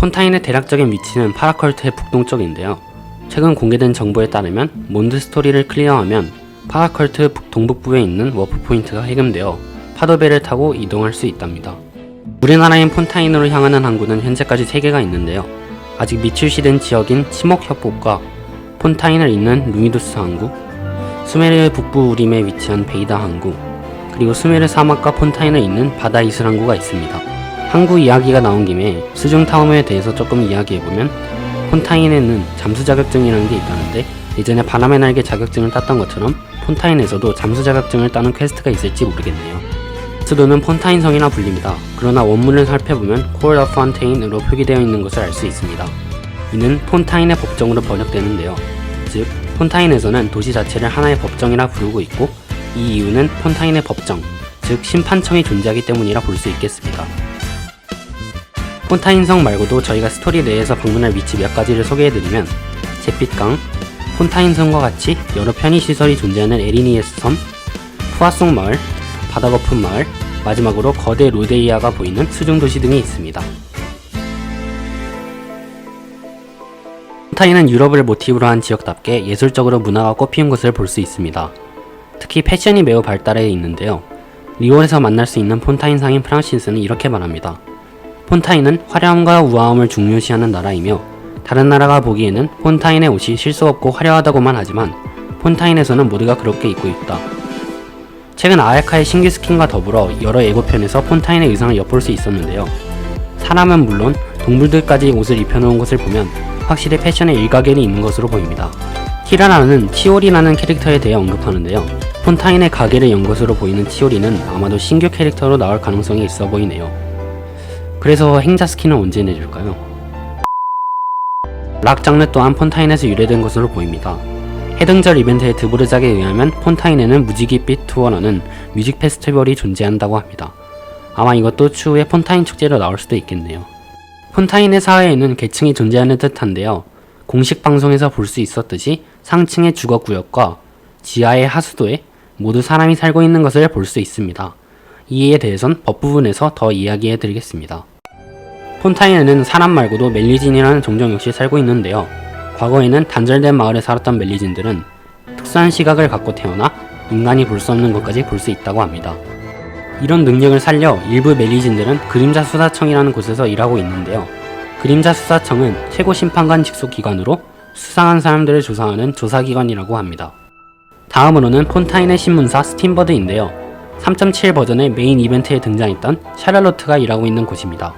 폰타인의 대략적인 위치는 파라컬트의 북동쪽인데요. 최근 공개된 정보에 따르면 몬드 스토리를 클리어하면 파라컬트 북동북부에 있는 워프 포인트가 해금되어 파도배를 타고 이동할 수 있답니다. 우리나라인 폰타인으로 향하는 항구는 현재까지 3개가 있는데요. 아직 미출시된 지역인 치목협곡과 폰타인을 잇는 루미두스 항구, 수메르 북부 우림에 위치한 베이다 항구, 그리고 수메르 사막과 폰타인을 잇는 바다 이슬 항구가 있습니다. 항구 이야기가 나온 김에 수중 탐험에 대해서 조금 이야기해보면 폰타인에는 잠수 자격증이라는 게 있다는데 예전에 바람의 날개 자격증을 땄던 것처럼 폰타인에서도 잠수 자격증을 따는 퀘스트가 있을지 모르겠네요. 수도는 폰타인 성이라 불립니다. 그러나 원문을 살펴보면 콜 오브 폰테인으로 표기되어 있는 것을 알 수 있습니다. 이는 폰타인의 법정으로 번역되는데요. 즉, 폰타인에서는 도시 자체를 하나의 법정이라 부르고 있고 이 이유는 폰타인의 법정, 즉 심판청이 존재하기 때문이라 볼 수 있겠습니다. 폰타인성 말고도 저희가 스토리 내에서 방문할 위치 몇 가지를 소개해드리면 잿빛강, 폰타인성과 같이 여러 편의시설이 존재하는 에리니에스 섬, 푸아송 마을, 바다 거품 마을, 마지막으로 거대 로데이아가 보이는 수중도시 등이 있습니다. 폰타인은 유럽을 모티브로 한 지역답게 예술적으로 문화가 꽃피운 것을 볼 수 있습니다. 특히 패션이 매우 발달해 있는데요. 리올에서 만날 수 있는 폰타인 상인 프랑시스는 이렇게 말합니다. 폰타인은 화려함과 우아함을 중요시하는 나라이며 다른 나라가 보기에는 폰타인의 옷이 실수 없고 화려하다고만 하지만 폰타인에서는 모두가 그렇게 입고 있다. 최근 아야카의 신규 스킨과 더불어 여러 예고편에서 폰타인의 의상을 엿볼 수 있었는데요. 사람은 물론 동물들까지 옷을 입혀놓은 것을 보면 확실히 패션에 일가견이 있는 것으로 보입니다. 티라라는 치오리라는 캐릭터에 대해 언급하는데요. 폰타인의 가게를 연 것으로 보이는 치오리는 아마도 신규 캐릭터로 나올 가능성이 있어 보이네요. 그래서 행자 스킨은 언제 내줄까요? 락 장르 또한 폰타인에서 유래된 것으로 보입니다. 해등절 이벤트의 드브르작에 의하면 폰타인에는 무지갯빛 투어라는 뮤직 페스티벌이 존재한다고 합니다. 아마 이것도 추후에 폰타인 축제로 나올 수도 있겠네요. 폰타인의 사회에는 계층이 존재하는 듯한데요. 공식 방송에서 볼 수 있었듯이 상층의 주거 구역과 지하의 하수도에 모두 사람이 살고 있는 것을 볼 수 있습니다. 이에 대해선 법 부분에서 더 이야기해 드리겠습니다. 폰타인에는 사람 말고도 멜리진이라는 종족 역시 살고 있는데요. 과거에는 단절된 마을에 살았던 멜리진들은 특수한 시각을 갖고 태어나 인간이 볼 수 없는 것까지 볼 수 있다고 합니다. 이런 능력을 살려 일부 멜리진들은 그림자 수사청이라는 곳에서 일하고 있는데요. 그림자 수사청은 최고 심판관 직속 기관으로 수상한 사람들을 조사하는 조사기관이라고 합니다. 다음으로는 폰타인의 신문사 스팀버드인데요. 3.7 버전의 메인 이벤트에 등장했던 샤랄로트가 일하고 있는 곳입니다.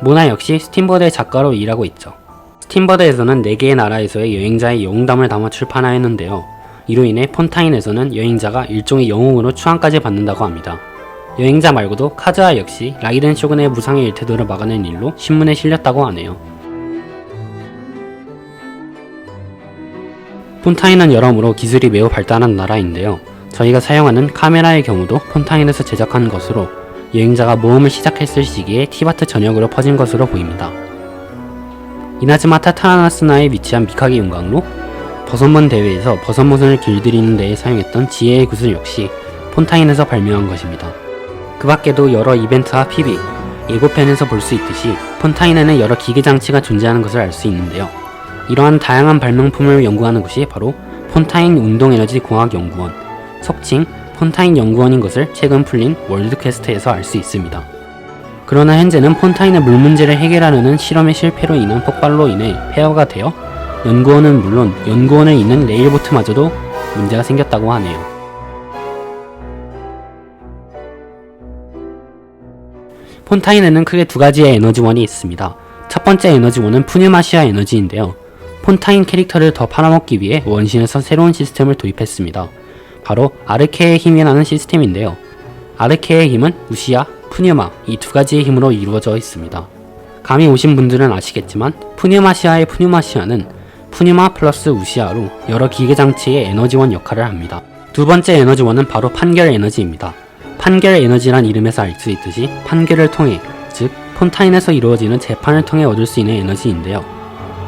모나 역시 스팀버드의 작가로 일하고 있죠. 스팀버드에서는 4개의 나라에서의 여행자의 영웅담을 담아 출판하였는데요. 이로 인해 폰타인에서는 여행자가 일종의 영웅으로 추앙까지 받는다고 합니다. 여행자 말고도 카즈아 역시 라이덴 쇼군의 무상의 일태도를 막아낸 일로 신문에 실렸다고 하네요. 폰타인은 여러모로 기술이 매우 발달한 나라인데요. 저희가 사용하는 카메라의 경우도 폰타인에서 제작한 것으로 여행자가 모험을 시작했을 시기에 티바트 전역으로 퍼진 것으로 보입니다. 이나즈마 타 타나스나에 위치한 미카게 용광로, 버섯몬 대회에서 버섯몬을 길들이는 데에 사용했던 지혜의 구슬 역시 폰타인에서 발명한 것입니다. 그 밖에도 여러 이벤트와 PB, 예고편에서 볼 수 있듯이 폰타인에는 여러 기계 장치가 존재하는 것을 알 수 있는데요. 이러한 다양한 발명품을 연구하는 곳이 바로 폰타인 운동에너지 공학 연구원, 속칭 폰타인 연구원인 것을 최근 풀린 월드 퀘스트에서 알 수 있습니다. 그러나 현재는 폰타인의 물 문제를 해결하려는 실험의 실패로 인한 폭발로 인해 폐허가 되어 연구원은 물론 연구원을 잇는 레일보트마저도 문제가 생겼다고 하네요. 폰타인에는 크게 두 가지의 에너지원이 있습니다. 첫 번째 에너지원은 푸뉴마시아 에너지인데요. 폰타인 캐릭터를 더 팔아먹기 위해 원신에서 새로운 시스템을 도입했습니다. 바로 아르케의 힘이라는 시스템인데요. 아르케의 힘은 우시아, 푸뉴마 이 두 가지의 힘으로 이루어져 있습니다. 감이 오신 분들은 아시겠지만 푸뉴마시아의 푸뉴마시아는 푸뉴마 플러스 우시아로 여러 기계 장치의 에너지원 역할을 합니다. 두 번째 에너지원은 바로 판결 에너지입니다. 판결 에너지란 이름에서 알 수 있듯이 판결을 통해 즉 폰타인에서 이루어지는 재판을 통해 얻을 수 있는 에너지인데요.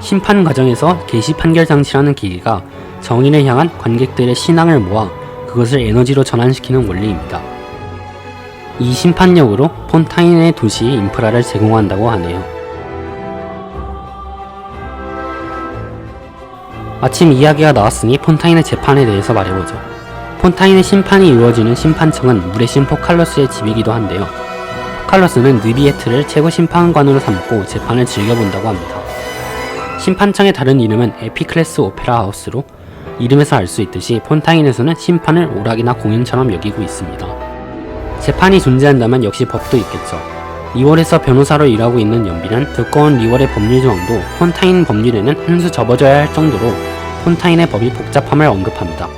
심판 과정에서 개시 판결 장치라는 기계가 정인을 향한 관객들의 신앙을 모아 그것을 에너지로 전환시키는 원리입니다. 이 심판력으로 폰타인의 도시 인프라를 제공한다고 하네요. 마침 이야기가 나왔으니 폰타인의 재판에 대해서 말해보죠. 폰타인의 심판이 이루어지는 심판청은 물의 신 포칼러스의 집이기도 한데요. 포칼러스는 느비에트를 최고 심판관으로 삼고 재판을 즐겨본다고 합니다. 심판청의 다른 이름은 에피클레스 오페라 하우스로 이름에서 알 수 있듯이 폰타인에서는 심판을 오락이나 공연처럼 여기고 있습니다. 재판이 존재한다면 역시 법도 있겠죠. 리월에서 변호사로 일하고 있는 연비는 두꺼운 리월의 법률 조항도 폰타인 법률에는 한 수 접어줘야 할 정도로 폰타인의 법이 복잡함을 언급합니다.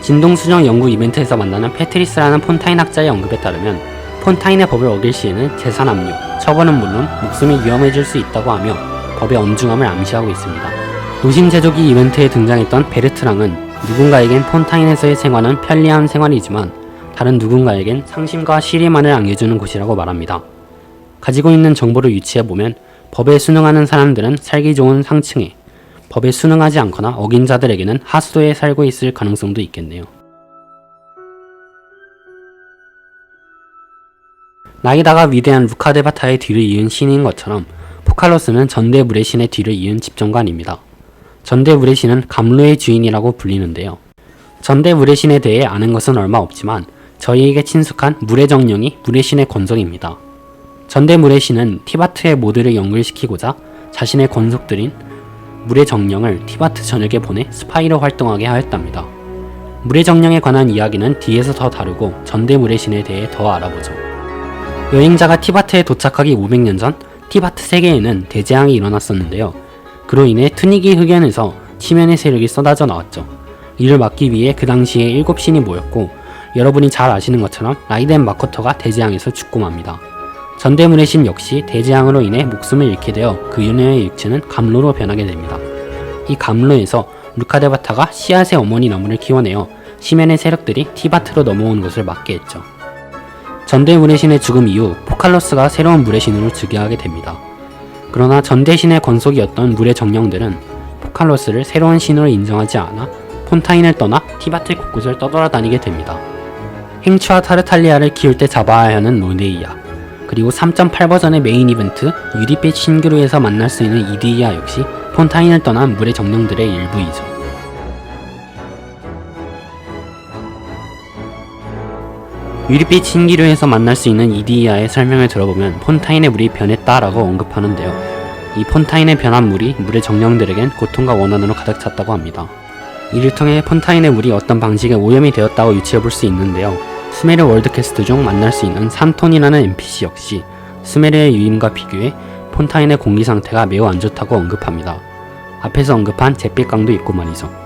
진동수정 연구 이벤트에서 만나는 패트리스라는 폰타인 학자의 언급에 따르면 폰타인의 법을 어길 시에는 재산 압류, 처벌은 물론 목숨이 위험해질 수 있다고 하며 법의 엄중함을 암시하고 있습니다. 노심 제조기 이벤트에 등장했던 베르트랑은 누군가에겐 폰타인에서의 생활은 편리한 생활이지만 다른 누군가에겐 상심과 시리만을 안겨주는 곳이라고 말합니다. 가지고 있는 정보를 유치해보면 법에 순응하는 사람들은 살기 좋은 상층에 법에 순응하지 않거나 어긴 자들에게는 하수도에 살고 있을 가능성도 있겠네요. 나이다가 위대한 루카데바타의 뒤를 이은 신인 것처럼 포칼로스는 전대물의 신의 뒤를 이은 집정관입니다. 전대물의 신은 감로의 주인이라고 불리는데요. 전대물의 신에 대해 아는 것은 얼마 없지만 저희에게 친숙한 물의 정령이 물의 신의 권속입니다. 전대물의 신은 티바트의 모드를 연결시키고자 자신의 권속들인 물의 정령을 티바트 전역에 보내 스파이로 활동하게 하였답니다. 물의 정령에 관한 이야기는 뒤에서 더 다루고 전대물의 신에 대해 더 알아보죠. 여행자가 티바트에 도착하기 500년 전 티바트 세계에는 대재앙이 일어났었는데요. 그로 인해 투니기 흑연에서 치면의 세력이 쏟아져 나왔죠. 이를 막기 위해 그 당시에 일곱 신이 모였고 여러분이 잘 아시는 것처럼 라이덴 마코토가 대재앙에서 죽고 맙니다. 전대문의 신 역시 대재앙으로 인해 목숨을 잃게 되어 그 유녀의 육체는 감로로 변하게 됩니다. 이 감로에서 루카데바타가 씨앗의 어머니 나무를 키워내어 시멘의 세력들이 티바트로 넘어오는 것을 막게 했죠. 전대 문의 신의 죽음 이후 포칼로스가 새로운 물의 신으로 즉위하게 됩니다. 그러나 전 대신의 권속이었던 물의 정령들은 포칼로스를 새로운 신으로 인정하지 않아 폰타인을 떠나 티바트 곳곳을 떠돌아다니게 됩니다. 행추와 타르탈리아를 키울 때 잡아야 하는 노네이아 그리고 3.8 버전의 메인 이벤트 유리빛 신기루에서 만날 수 있는 이디이아 역시 폰타인을 떠난 물의 정령들의 일부이죠. 유리빛 신기루에서 만날 수 있는 이디이아의 설명을 들어보면 폰타인의 물이 변했다라고 언급하는데요. 이 폰타인의 변한 물이 물의 정령들에겐 고통과 원한으로 가득 찼다고 합니다. 이를 통해 폰타인의 물이 어떤 방식의 오염이 되었다고 유추해볼 수 있는데요. 스메르 월드캐스트 중 만날 수 있는 3톤이라는 NPC 역시 스메르의 유인과 비교해 폰타인의 공기 상태가 매우 안 좋다고 언급합니다. 앞에서 언급한 잿빛강도 있고 말이죠.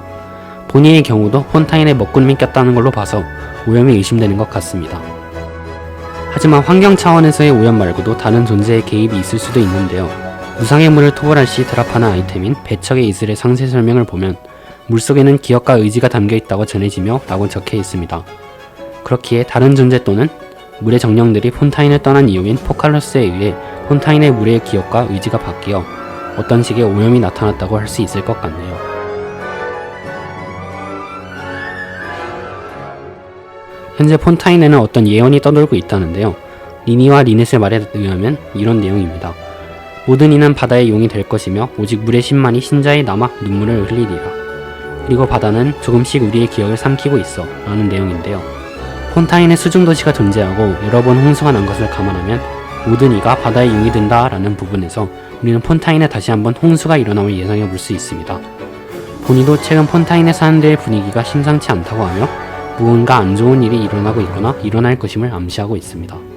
본인의 경우도 폰타인에 먹구름이 꼈다는 걸로 봐서 오염이 의심되는 것 같습니다. 하지만 환경 차원에서의 오염 말고도 다른 존재의 개입이 있을 수도 있는데요. 무상의 물을 토벌할 시 드랍하는 아이템인 배척의 이슬의 상세 설명을 보면 물속에는 기억과 의지가 담겨 있다고 전해지며 라고 적혀 있습니다. 그렇기에 다른 존재 또는 물의 정령들이 폰타인을 떠난 이유인 포칼로스에 의해 폰타인의 물의 기억과 의지가 바뀌어 어떤 식의 오염이 나타났다고 할 수 있을 것 같네요. 현재 폰타인에는 어떤 예언이 떠돌고 있다는데요. 리니와 리넷의 말에 의하면 이런 내용입니다. 모든 이는 바다의 용이 될 것이며 오직 물의 신만이 신자에 남아 눈물을 흘리리라. 그리고 바다는 조금씩 우리의 기억을 삼키고 있어 라는 내용인데요. 폰타인의 수중도시가 존재하고 여러 번 홍수가 난 것을 감안하면 모든 이가 바다의 용이 된다 라는 부분에서 우리는 폰타인에 다시 한번 홍수가 일어남을 예상해 볼 수 있습니다. 본인도 최근 폰타인의 사람들의 분위기가 심상치 않다고 하며 무언가 안 좋은 일이 일어나고 있거나 일어날 것임을 암시하고 있습니다.